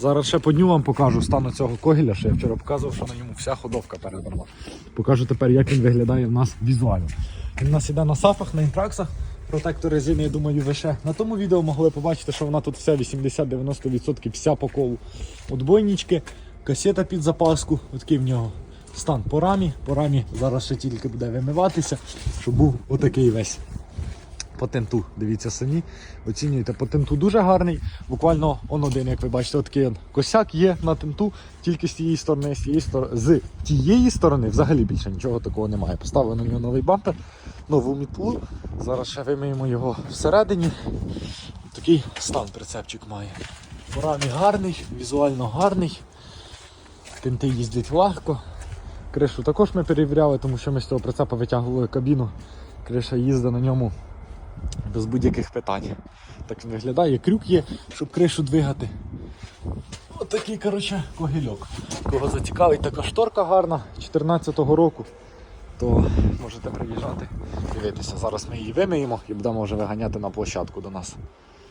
Зараз ще по дню вам покажу стану цього когіля, що я вчора показував, що на ньому вся ходовка передана. Покажу тепер, як він виглядає в нас візуально. Він у нас іде на сафах, на інтраксах. Протектор резини, я думаю, ви ще на тому відео могли побачити, що вона тут вся 80-90% вся по колу. Отбойнички, касета під запаску, такий в нього стан по рамі. По рамі зараз ще тільки буде вимиватися, щоб був отакий весь. По тенту, дивіться самі, оцінюйте, по тенту дуже гарний. Буквально он один, як ви бачите, отакий косяк є на тенту, тільки з тієї сторони, з тієї сторони, з тієї сторони взагалі більше нічого такого немає. Поставили на нього новий бампер, нову мітлу. Зараз ще вимиємо його всередині. Такий стан прицепчик має. По рамі гарний, візуально гарний. Тенти їздять легко. Кришу також ми перевіряли, тому що ми з цього прицепа витягували кабіну. Криша їздить на ньому без будь-яких питань. Так виглядає, крюк є, щоб кришу двигати. Отакий, коротше, когільок. Кого зацікавить, така шторка гарна 14-го року, то можете приїжджати, дивитися. Зараз ми її вимиємо і будемо вже виганяти на площадку до нас.